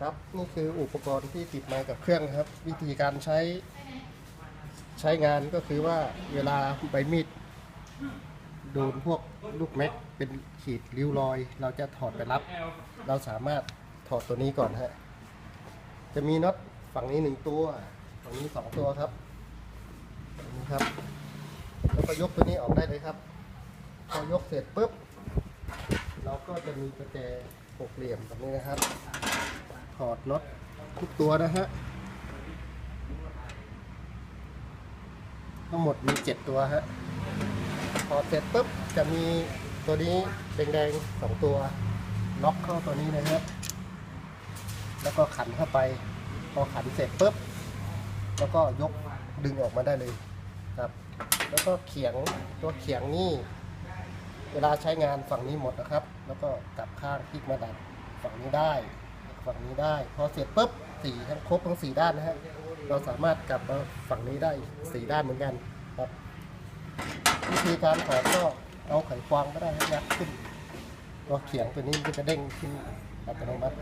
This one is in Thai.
ครับนี่คืออุปกรณ์ที่ติดมากับเครื่องครับ วิธีการใช้ใช้งานก็คือว่าเวลาใบมีดโดนพวกลูกแม็กเป็นขีดริ้วรอย เราจะถอดไปรับ เราสามารถถอดตัวนี้ก่อนฮะจะมีน็อตฝั่งนี้หนึ่งตัว ฝั่งนี้สองตัวครับนี้ครับ แล้วก็ยกตัวนี้ออกได้เลยครับ พอยกเสร็จปุ๊บ เราก็จะมีประแจหกเหลี่ยมแบบนี้นะครับ ถอดน็อตทุกตัวนะฮะ ทั้งหมดมีเจ็ดตัวฮะ ถอดเสร็จปุ๊บจะมีตัวนี้แดงๆสองตัว ล็อกเข้าตัวนี้นะครับแล้วก็ขันเข้าไป พอขันเสร็จปุ๊บ แล้วก็ยกดึงออกมาได้เลยครับ แล้วก็เขียงตัวเขียงนี่เวลาใช้งานฝั่งนี้หมดนะครับ แล้วก็กลับข้างพลิกมาดันฝั่งนี้ได้ ฝั่งนี้ได้ พอเสร็จปุ๊บสีทั้งครบทั้งสี่ด้านนะฮะเราสามารถกลับมาฝั่งนี้ได้สี่ด้านเหมือนกันครับวิธีการถอดก็เอาไขควงก็ได้ให้ยัดขึ้นก็เขียงตัวนี้มันก็จะเด้งขึ้นอัตโนมัติ